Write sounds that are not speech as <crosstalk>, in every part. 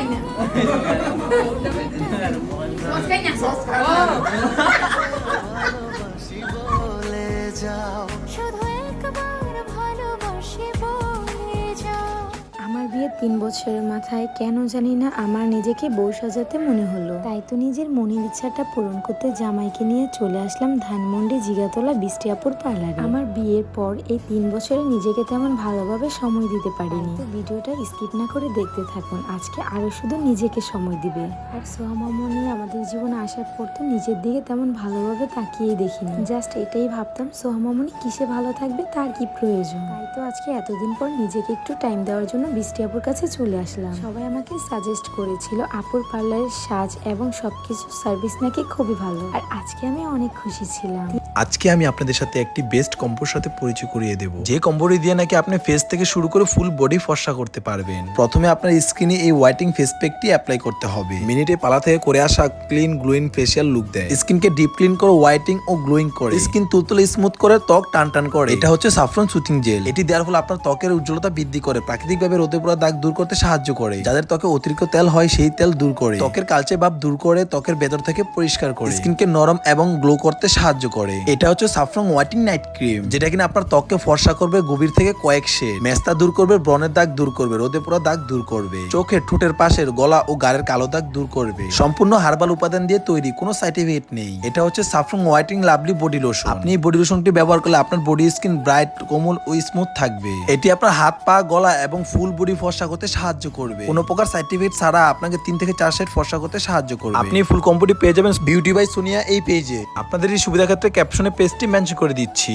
kanya. <laughs> Sauce kanya. Sauce শুধু তিন বছরের মাথায় কেন জানি না আমার নিজেকে বউ সাজাতে মনে হলো। তাই তো নিজের মনের ইচ্ছাটা পূরণ করতে জামাইকে নিয়ে চলে আসলাম ধানমন্ডি জিগাতলা বৃষ্টিয়াপুর পার্লারে। আমার বিয়ের পর এই তিন বছরে নিজেকে তেমন ভালোভাবে সময় দিতে পারিনি। ভিডিওটা স্কিপ না করে দেখতে থাকুন। আজকে আরও শুধু নিজেকে সময় দিবে। আর সোহামামনি আমাদের জীবনে আসার পর তো নিজের দিকে তেমন ভালোভাবে তাকিয়ে দেখিনি। জাস্ট এটাই ভাবতাম সোহামামনি কিসে ভালো থাকবে তার কি প্রয়োজন? তাই তো আজকে এতদিন পর নিজেকে একটু টাইম দেওয়ার জন্য বৃষ্টি আপুর কাছে চলে আসলাম। সবাই আমাকে সাজেস্ট করেছিল আপুর পার্লারের সাজ এবং সবকিছু সার্ভিস নাকি খুবই ভালো। আর আজকে আমি অনেক খুশি ছিলাম। আজকে আমি আপনাদের সাথে একটি বেস্ট কম্বোর সাথে পরিচয় করিয়ে দেব। যে কম্বোটি দিয়ে নাকি আপনি ফেস থেকে শুরু করে ফুল বডি ফর্সা করতে পারবেন। প্রথমে আপনার স্কিনে এই হোয়াইটিং ফেস প্যাকটি অ্যাপ্লাই করতে হবে। মিনিটে পালা থেকে করে আসা ক্লিন গ্লোয়িং ফেসিয়াল লুক দেয়। স্কিনকে ডিপ ক্লিন করে হোয়াইটিং ও গ্লোয়িং করে। স্কিন তুলতুলে স্মুথ করে ত্বক টান টান করে। এটা হচ্ছে সাফরন সুতিং জেল এটি দেওয়ার ফলে আপনার ত্বকের উজ্জ্বলতা বৃদ্ধি করে। প্রাকৃতিকভাবে রোদে পোড়া দাগ দূর করতে সাহায্য করে। যাদের ত্বকে অতিরিক্ত তেল হয়, সেই তেল দূর করে। ত্বকের কালচে ভাব দূর করে, ত্বকের ভেতর থেকে পরিষ্কার করে। স্কিনকে নরম এবং গ্লো করতে সাহায্য করে। এটা হচ্ছে সাফরং হোয়াইটিং নাইট ক্রিম যেটা কিনা আপনার ত্বককে ফর্সা করবে, গভীর থেকে কয়েক শেড। মেস্তা দূর করবে, ব্রণের দাগ দূর করবে, রোদে পোড়া দাগ দূর করবে। চোখে ঠোঁটের পাশের গলা ও গায়ের কালো দাগ দূর করবে। সম্পূর্ণ হার্বাল উপাদান দিয়ে তৈরি, কোনো সাইড ইফেক্ট নেই। এটা হচ্ছে saffron whitening lovely body lotion আপনি এই বডি লোশনটি ব্যবহার করলে আপনার বডি স্কিন ব্রাইট কোমল ও স্মুথ থাকবে। এটি আপনার হাত, পা, গলা এবং ফুল বডি ফর্সা করতে সাহায্য করবে। কোনো প্রকার সার্টিফিকেট ছাড়া আপনাকে তিন থেকে চার সেট ফর্সা করতে সাহায্য করবে। আপনি ফুল কম্পোটি পেয়ে যাবেন বিউটি বাই সোনিয়া এই পেজে আপনাদের এই সুবিধা ক্ষেত্রে ক্যাপশনে পেজটি মেনশন করে দিচ্ছি।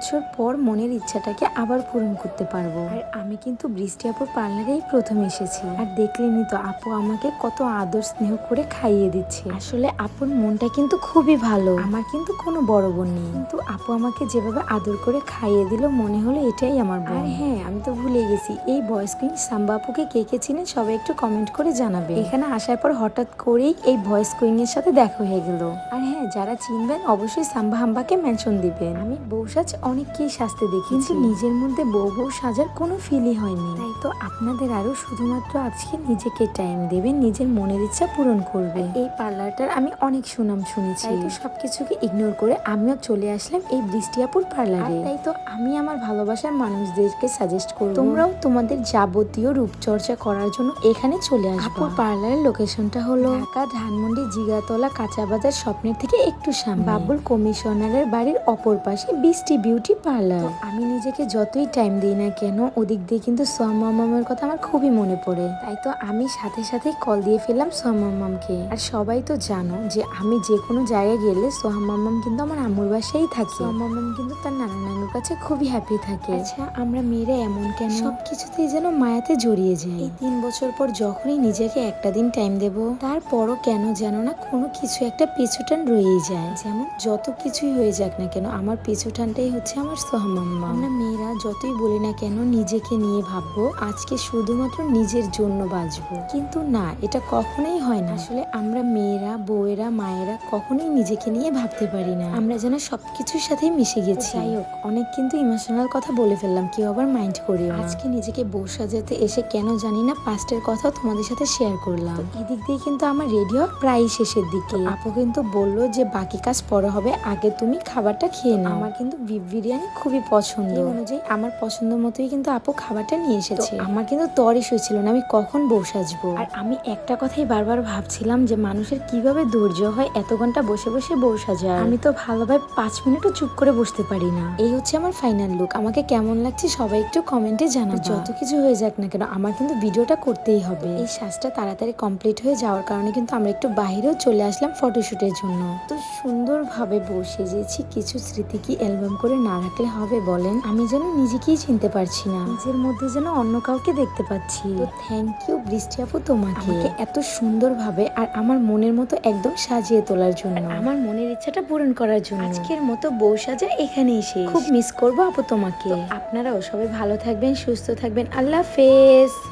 বছর পর মনের ইচ্ছাটাকে আবার পূরণ করতে পারব। আর আমি কিন্তু বৃষ্টি আপুর পার্লারেই প্রথম এসেছি। আর দেখলেনি তো আপু আমাকে কত আদর স্নেহ করে খাইয়ে দিচ্ছে। আসলে আপুর মনটা কিন্তু খুবই ভালো। আমার কিন্তু কোনো বড় বোন নেই। কিন্তু আপু আমাকে যেভাবে আদর করে খাইয়ে দিল, মনে হলো এটাই আমার বোন। হ্যাঁ আমি তো ভুলে গেছি। এই ভয়েস কুইন সাম্বা আপুকে কে কে চিনেন সবাই একটু কমেন্ট করে জানাবে এখানে আসার পর হঠাৎ করেই এই ভয়েস কুইনের সাথে দেখা হয়ে গেল। আর হ্যাঁ যারা চিনবেন অবশ্যই সাম্বা হাম্বাকে মেনশন দিবেন। আমি বউ সাজ অনেককেই সাজতে দেখি কিন্তু নিজের মধ্যে বউ বউ সাজার কোনো ফিলই হয়নি। তাই। তো আপনাদের আরও শুধুমাত্র আজকে নিজেকে টাইম দেবেন নিজের মনের ইচ্ছা পূরণ করবে। এই পার্লারটার আমি অনেক সুনাম শুনেছি। তাই তো সবকিছুকে ইগনোর করে আমিও চলে আসলাম এই বৃষ্টিয়াপুর পার্লারে তাই তো আমি আমার ভালোবাসার মানুষদেরকে সাজেস্ট করব। তোমরাও তোমাদের যাবতীয় রূপচর্চা করার জন্য এখানে চলে আসবে। পার্লারের লোকেশনটা হলো ঢাকা ধানমন্ডি জিগাতলা কাঁচা বাজার স্বপ্নের থেকে একটু সামনে। বাবুল কমিশনারের বাড়ির অপর পাশে বৃষ্টি বিউটি পার্লার আমি নিজেকে যতই টাইম দিই না কেন ওদিক দিয়ে কিন্তু সোহামামের কথা আমার খুবই মনে পড়ে। তাই তো আমি সাথে সাথে কল দিয়ে ফেললাম সোহামামকে আর সবাই তো জানো যে আমি যে কোনো জায়গায় গেলে সোহামাম কিন্তু আমার আম্মুর বাসায় থাকে। সোহামাম কিন্তু তার নানা নানুর কাছে খুবই হ্যাপি থাকে। আচ্ছা আমরা মেয়েরা এমন কেন? সবকিছুতেই যেন মায়াতে জড়িয়ে যায়। এই তিন বছর পর যখনই নিজেকে একটা দিন টাইম দেব তারপরও কেন যেন না কোনো কিছু একটা পিছুটান রয়েই যায়, যেমন যত কিছুই হয়ে যাক না কেন, আমার পিছুটানটাই হচ্ছে আমার সোহামাম্মা আমরা মেয়েরা যতই বলি না কেন, নিজেকে নিয়ে ভাববো, আজকে শুধুমাত্র নিজের জন্য বাঁচবো। কিন্তু না, এটা কখনোই হয় না। আসলে আমরা মেয়েরা, বউয়েরা, মায়েরা কখনোই নিজেকে নিয়ে ভাবতে পারি না। আমরা যেন সবকিছুর সাথেই মিশে গেছি। যাই হোক, অনেক কিন্তু ইমোশনাল কথা বলে ফেললাম, কেউ আবার মাইন্ড করিও আজকে নিজেকে বউ সাজাতে এসে কেন জানি না পাস্টের কথা তোমাদের সাথে শেয়ার করলাম। এদিক দিয়ে কিন্তু আমার রেডিও প্রায় শেষের দিকে। আপু কিন্তু বলল যে বাকি কাজ পরে হবে আগে তুমি খাবারটা খেয়ে নাও। আমার কিন্তু বিফ বিরিয়ানি খুবই পছন্দ। অনুযায়ী আমার পছন্দ মতোই কিন্তু আপু খাবারটা নিয়ে এসেছে। আমার কিন্তু তরই ছিল না আমি কখন বউ সাজবো? আর আমি একটা কথাই বারবার ভাবছিলাম যে মানুষের কীভাবে ধৈর্য হয় এত ঘণ্টা বসে বসে বউ সাজার। আমি তো ভালোভাবে পাঁচ মিনিটও চুপ করে বসতে পারি না। এই হচ্ছে আমার ফাইনাল লুক আমাকে কেমন লাগছে সবাই একটু কমেন্টে জানাবে। যত কিছু হয়ে যাক না কেন আমার কিন্তু ভিডিওটা করতেই হবে। এই সাজটা তাড়াতাড়ি কমপ্লিট হয়ে যাওয়ার কারণে কিন্তু আমরা একটু বাইরেও চলে আসলাম ফটোশুটের জন্য। তো সুন্দরভাবে বসে যেছি কিছু স্মৃতি কি অ্যালবাম করে না রাখলে হবে বলেন? আমি যেন নিজেকেই চিনতে পারছি না। নিজের মধ্যে যেন অন্য কাউকে দেখতে পাচ্ছি। তো থ্যাংক ইউ বৃষ্টি আপু তোমাকে। এত সুন্দরভাবে আর আমার মনের মতো একদম সাজিয়ে তোলার জন্য। আমার মনের ইচ্ছাটা পূরণ করার জন্য। আজকের মতো বউ সাজা এখানেই শেষ। খুব মিস করব আপু তোমাকে। আপনারাও সবাই ভালো থাকবেন সুস্থ থাকবেন। আল্লাহ হাফেজ।